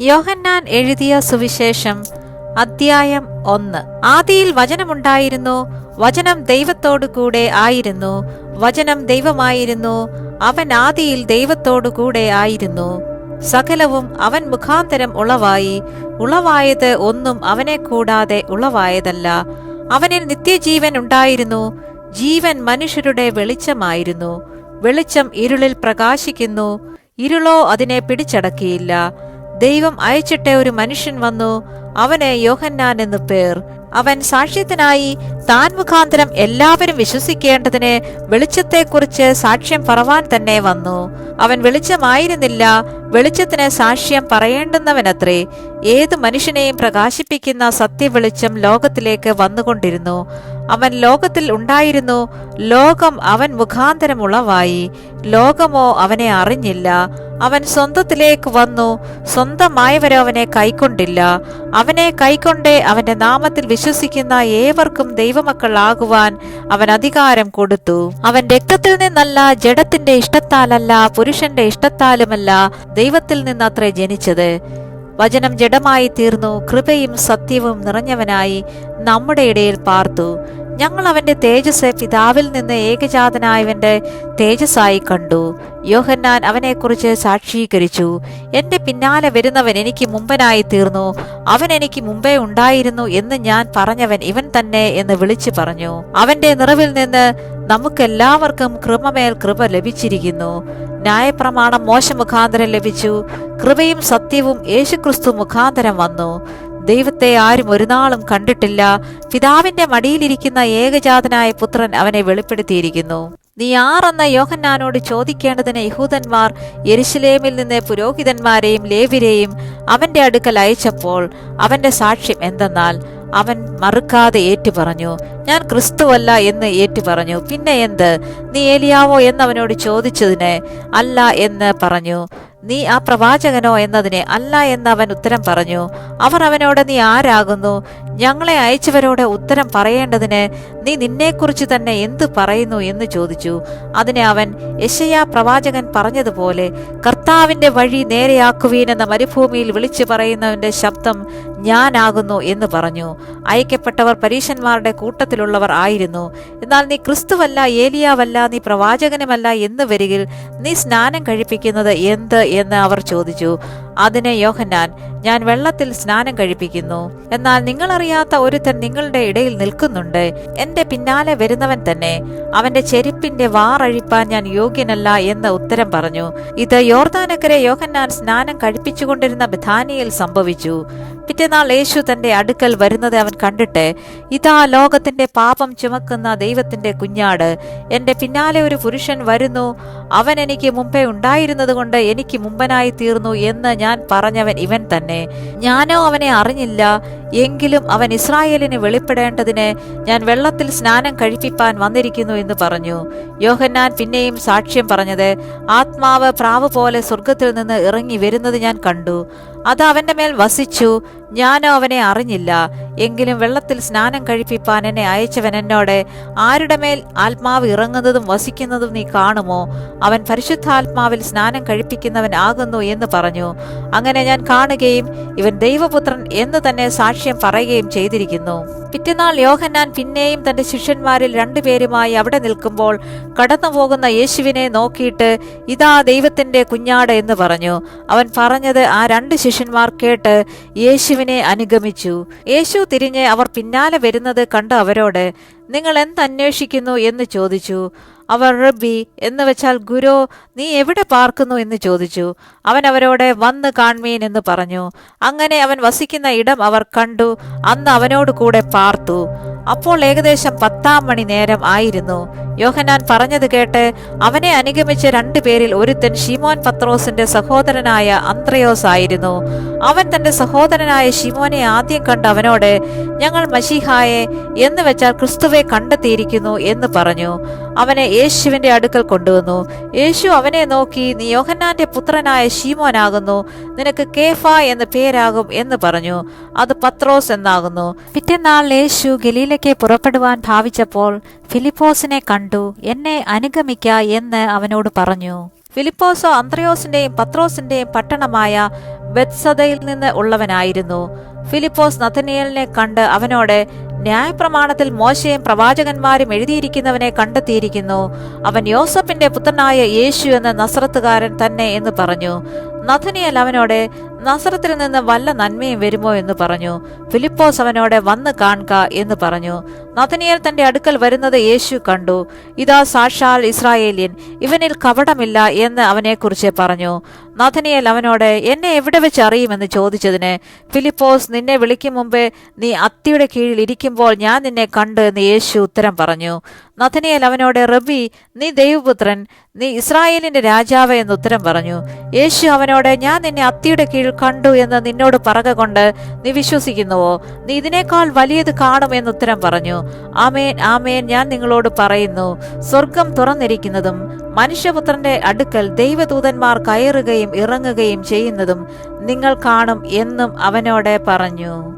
യോഹന്നാൻ എഴുതിയ സുവിശേഷം അദ്ധ്യായം ഒന്ന്. ആദിയിൽ വചനമുണ്ടായിരുന്നു വചനം ദൈവത്തോടു കൂടെ ആയിരുന്നു വചനം ദൈവമായിരുന്നു അവൻ ആദിയിൽ ദൈവത്തോടു കൂടെ ആയിരുന്നു. സകലവും അവൻ മുഖാന്തരം ഉളവായി ഉളവായത് ഒന്നും അവനെ കൂടാതെ ഉളവായതല്ല. അവനിൽ നിത്യജീവൻ ഉണ്ടായിരുന്നു ജീവൻ മനുഷ്യരുടെ വെളിച്ചമായിരുന്നു. വെളിച്ചം ഇരുളിൽ പ്രകാശിക്കുന്നു ഇരുളോ അതിനെ പിടിച്ചടക്കിയില്ല. ദൈവം അയച്ചിട്ട ഒരു മനുഷ്യൻ വന്നു അവന് യോഹന്നാൻ എന്നു പേർ. അവൻ സാക്ഷ്യത്തിനായി താൻ മുഖാന്തരം എല്ലാവരും വിശ്വസിക്കേണ്ടതിന് വെളിച്ചത്തെക്കുറിച്ച് സാക്ഷ്യം പറവാൻ തന്നെ വന്നു. അവൻ വെളിച്ചമായിരുന്നില്ല വെളിച്ചത്തിന് സാക്ഷ്യം പറയേണ്ടുന്നവനത്രേ. ഏത് മനുഷ്യനെയും പ്രകാശിപ്പിക്കുന്ന സത്യവെളിച്ചം ലോകത്തിലേക്ക് വന്നുകൊണ്ടിരുന്നു. അവൻ ലോകത്തിൽ ഉണ്ടായിരുന്നു ലോകം അവൻ മുഖാന്തരം ഉളവായി ലോകമോ അവനെ അറിഞ്ഞില്ല അവൻ സ്വന്തത്തിലേക്ക് വന്നു. സ്വന്തമായവരോ അവനെ കൈക്കൊണ്ടില്ല. അവനെ കൈക്കൊണ്ടേ അവന്റെ നാമത്തിൽ വിശ്വസിക്കുന്ന ഏവർക്കും ദൈവമക്കളാകുവാൻ അവൻ അധികാരം കൊടുത്തു. അവൻ രക്തത്തിൽ നിന്നല്ല ജഡത്തിന്റെ ഇഷ്ടത്താലല്ല പുരുഷന്റെ ഇഷ്ടത്താലുമല്ല ദൈവത്തിൽ നിന്നത്രേ ജനിച്ചത്. വചനം ജഡമായി തീർന്നു. കൃപയും സത്യവും നിറഞ്ഞവനായി നമ്മുടെ ഇടയിൽ പാർത്തു. ഞങ്ങൾ അവന്റെ തേജസ് പിതാവിൽ നിന്ന് ഏകജാതനായവന്റെ തേജസ്സായി കണ്ടു. യോഹന്നാൻ അവനെക്കുറിച്ച് സാക്ഷീകരിച്ചു. എന്റെ പിന്നാലെ വരുന്നവൻ എനിക്ക് മുമ്പനായി തീർന്നു. അവൻ എനിക്ക് മുമ്പേ ഉണ്ടായിരുന്നു എന്ന് ഞാൻ പറഞ്ഞവൻ ഇവൻ തന്നെ എന്ന് വിളിച്ചു പറഞ്ഞു. അവന്റെ നിറവിൽ നിന്ന് നമുക്കെല്ലാവർക്കും കൃപമേൽ കൃപ ലഭിച്ചിരിക്കുന്നു. ന്യായപ്രമാണം മോശ മുഖാന്തരം ലഭിച്ചു. കൃപയും സത്യവും യേശുക്രിസ്തു മുഖാന്തരം വന്നു. ദൈവത്തെ ആരും ഒരു നാളും കണ്ടിട്ടില്ല. പിതാവിന്റെ മടിയിലിരിക്കുന്ന ഏകജാതനായ പുത്രൻ അവനെ വെളിപ്പെടുത്തിയിരിക്കുന്നു. നീ ആറെന്ന യോഹന്നാനോട് ചോദിക്കേണ്ടതിന് യഹൂദന്മാർ യെരുശലേമിൽ നിന്ന് പുരോഹിതന്മാരെയും ലേവിരെയും അവന്റെ അടുക്കൽ അയച്ചപ്പോൾ അവന്റെ സാക്ഷ്യം എന്തെന്നാൽ അവൻ മറുക്കാതെ ഏറ്റുപറഞ്ഞു ഞാൻ ക്രിസ്തുവല്ല എന്ന് ഏറ്റുപറഞ്ഞു. പിന്നെ എന്ത്? നീ ഏലിയാവോ എന്നവനോട് ചോദിച്ചതിന് അല്ല എന്ന് പറഞ്ഞു. നീ ആ പ്രവാചകനോ എന്നതിനെ അല്ല എന്ന് അവൻ ഉത്തരം പറഞ്ഞു. അവർ അവനോട് നീ ആരാകുന്നു? ഞങ്ങളെ അയച്ചവരോട് ഉത്തരം പറയേണ്ടതിന് നീ നിന്നെക്കുറിച്ച് തന്നെ എന്തു പറയുന്നു? എന്ന് ചോദിച്ചു. അതിനെ അവൻ യശയാ പ്രവാചകൻ പറഞ്ഞതുപോലെ കർത്താവിന്റെ വഴി നേരെയാക്കുവീനെന്ന മരുഭൂമിയിൽ വിളിച്ചു പറയുന്നവന്റെ ശബ്ദം ഞാനാകുന്നു എന്ന് പറഞ്ഞു. അയക്കപ്പെട്ടവർ പരീശന്മാരുടെ കൂട്ടത്തിലുള്ളവർ ആയിരുന്നു. എന്നാൽ നീ ക്രിസ്തുവല്ല ഏലിയാവല്ല നീ പ്രവാചകനുമല്ല എന്ന് വരികിൽ നീ സ്നാനം കഴിപ്പിക്കുന്നത് എന്ത് എന്ന് അവർ ചോദിച്ചു. അതിനെ യോഹന്നാൻ ഞാൻ വെള്ളത്തിൽ സ്നാനം കഴിപ്പിക്കുന്നു. എന്നാൽ നിങ്ങളറിയാത്ത ഒരുത്തൻ നിങ്ങളുടെ ഇടയിൽ നിൽക്കുന്നുണ്ട്. എന്റെ പിന്നാലെ വരുന്നവൻ തന്നെ. അവന്റെ ചെരുപ്പിന്റെ വാറഴിപ്പാൻ ഞാൻ യോഗ്യനല്ല എന്ന് ഉത്തരം പറഞ്ഞു. ഇത് യോർദാനക്കരെ യോഹന്നാൻ സ്നാനം കഴിപ്പിച്ചുകൊണ്ടിരുന്ന ബഥാനിയിൽ സംഭവിച്ചു. പിറ്റേനാൾ യേശു തന്റെ അടുക്കൽ വരുന്നത് അവൻ കണ്ടിട്ട് ഇതാ ലോകത്തിന്റെ പാപം ചുമക്കുന്ന ദൈവത്തിന്റെ കുഞ്ഞാട്. എന്റെ പിന്നാലെ ഒരു പുരുഷൻ വരുന്നു. അവൻ എനിക്ക് മുമ്പേ ഉണ്ടായിരുന്നത് കൊണ്ട് എനിക്ക് മുമ്പനായി തീർന്നു എന്ന് ഞാൻ പറഞ്ഞവൻ ഇവൻ തന്നെ. ഞാനോ അവനെ അറിഞ്ഞില്ല. എങ്കിലും അവൻ ഇസ്രായേലിന് വെളിപ്പെടേണ്ടതിന് ഞാൻ വെള്ളത്തിൽ സ്നാനം കഴിപ്പിപ്പാൻ വന്നിരിക്കുന്നു എന്ന് പറഞ്ഞു. യോഹന്നാൻ പിന്നെയും സാക്ഷ്യം പറഞ്ഞത് ആത്മാവ് പ്രാവ് പോലെ സ്വർഗത്തിൽ നിന്ന് ഇറങ്ങി വരുന്നത് ഞാൻ കണ്ടു. അത് അവന്റെ മേൽ വസിച്ചു. ഞാനോ അവനെ അറിഞ്ഞില്ല. എങ്കിലും വെള്ളത്തിൽ സ്നാനം കഴിപ്പിപ്പാൻ എന്നെ അയച്ചവൻ എന്നോട് ആരുടെ മേൽ ആത്മാവ് ഇറങ്ങുന്നതും വസിക്കുന്നതും നീ കാണുമോ? അവൻ പരിശുദ്ധാത്മാവിൽ സ്നാനം കഴിപ്പിക്കുന്നവൻ ആകുന്നു എന്ന് പറഞ്ഞു. അങ്ങനെ ഞാൻ കാണുകയും ഇവൻ ദൈവപുത്രൻ എന്ന് തന്നെ സാക്ഷ്യം പറയുകയും ചെയ്തിരിക്കുന്നു. പിറ്റന്നാൾ യോഹന്നാൻ പിന്നെയും തന്റെ ശിഷ്യന്മാരിൽ രണ്ടുപേരുമായി അവിടെ നിൽക്കുമ്പോൾ കടന്നു പോകുന്ന യേശുവിനെ നോക്കിയിട്ട് ഇതാ ദൈവത്തിന്റെ കുഞ്ഞാട് എന്ന് പറഞ്ഞു. അവൻ പറഞ്ഞത് ആ രണ്ട് ശിഷ്യന്മാർ കേട്ട് യേശുവിനെ അനുഗമിച്ചു. യേശു തിരിഞ്ഞ് അവർ പിന്നാലെ വരുന്നത് കണ്ട് അവരോട് നിങ്ങൾ എന്തന്വേഷിക്കുന്നു എന്ന് ചോദിച്ചു. അവർ റബ്ബി എന്ന് വെച്ചാൽ ഗുരു നീ എവിടെ പാർക്കുന്നു? എന്ന് ചോദിച്ചു. അവൻ അവരോട് വന്ന് കാൺമീൻ എന്ന് പറഞ്ഞു. അങ്ങനെ അവൻ വസിക്കുന്ന ഇടം അവർ കണ്ടു. അന്ന് അവനോട് കൂടെ പാർത്തു. അപ്പോൾ ഏകദേശം പത്താം മണി നേരം ആയിരുന്നു. യോഹനാൻ പറഞ്ഞത് കേട്ട് അവനെ അനുഗമിച്ച രണ്ടുപേരിൽ ഒരുത്തൻ ഷിമോൻ പത്രോസിന്റെ സഹോദരനായ അന്ത്രയോസ് ആയിരുന്നു. അവൻ തന്റെ സഹോദരനായ ഷിമോനെ ആദ്യം കണ്ട അവനോട് ഞങ്ങൾ മഷിഹായെ എന്ന് വെച്ചാൽ ക്രിസ്തുവെ കണ്ടെത്തിയിരിക്കുന്നു എന്ന് പറഞ്ഞു. അവനെ യേശുവിന്റെ അടുക്കൽ കൊണ്ടുവന്നു. യേശു അവനെ നോക്കി നീ യോഹന്നാന്റെ പുത്രനായ ഷീമോനാകുന്നു നിനക്ക് കേഫ എന്ന് പേരാകും എന്ന് പറഞ്ഞു. അത് പത്രോസ് എന്നാകുന്നു. പിറ്റേന്നാൾ യേശു ഗലീലയ്ക്ക് പുറപ്പെടുവാൻ ഭാവിച്ചപ്പോൾ ഫിലിപ്പോസിനെ കണ്ടു. എന്നെ അനുഗമിക്ക എന്ന് അവനോട് പറഞ്ഞു. ഫിലിപ്പോസോ അന്ത്രയോസിന്റെയും പത്രോസിന്റെയും പട്ടണമായ ബെത്സതയിൽ നിന്ന് ഉള്ളവനായിരുന്നു. ഫിലിപ്പോസ് നഥനിയലിനെ കണ്ട് അവനോട് ന്യായപ്രമാണത്തിൽ മോശയും പ്രവാചകന്മാരും എഴുതിയിരിക്കുന്നവനെ കണ്ടെത്തിയിരിക്കുന്നു. അവൻ യോസഫിന്റെ പുത്രനായ യേശു എന്ന നസ്രത്തുകാരൻ തന്നെ എന്ന് പറഞ്ഞു. നഥനിയൽ അവനോട് നസറത്തിൽ നിന്ന് വല്ല നന്മയും വരുമോ എന്ന് പറഞ്ഞു. ഫിലിപ്പോസ് അവനോട് വന്ന് കാണുക എന്ന് പറഞ്ഞു. നഥനിയൽ തന്റെ അടുക്കൽ വരുന്നത് യേശു കണ്ടു. ഇതാ സാക്ഷാൽ ഇസ്രായേലിയൻ ഇവനിൽ കപടമില്ല എന്ന് അവനെക്കുറിച്ച് പറഞ്ഞു. നഥനിയൽ അവനോട് എന്നെ എവിടെ വെച്ച് അറിയുമെന്ന് ചോദിച്ചതിന് ഫിലിപ്പോസ് നിന്നെ വിളിക്കും മുമ്പേ നീ അത്തിയുടെ കീഴിൽ ഇരിക്കുമ്പോൾ ഞാൻ നിന്നെ കണ്ടു എന്ന് യേശു ഉത്തരം പറഞ്ഞു. നഥനിയൽ അവനോട് റബി നീ ദൈവപുത്രൻ നീ ഇസ്രായേലിന്റെ രാജാവ് എന്ന് ഉത്തരം പറഞ്ഞു. യേശു അവനോട് ഞാൻ നിന്നെ അത്തിയുടെ കീഴിൽ കണ്ടു എന്ന് നിന്നോട് പറകൊണ്ട് നീ വിശ്വസിക്കുന്നുവോ? നീ ഇതിനേക്കാൾ വലിയത് കാണും എന്ന് ഉത്തരം പറഞ്ഞു. ആമേൻ ആമേൻ ഞാൻ നിങ്ങളോട് പറയുന്നു. സ്വർഗം തുറന്നിരിക്കുന്നതും മനുഷ്യപുത്രന്റെ അടുക്കൽ ദൈവദൂതന്മാർ കയറുകയും ഇറങ്ങുകയും ചെയ്യുന്നതും നിങ്ങൾ കാണും എന്നും അവനോട് പറഞ്ഞു.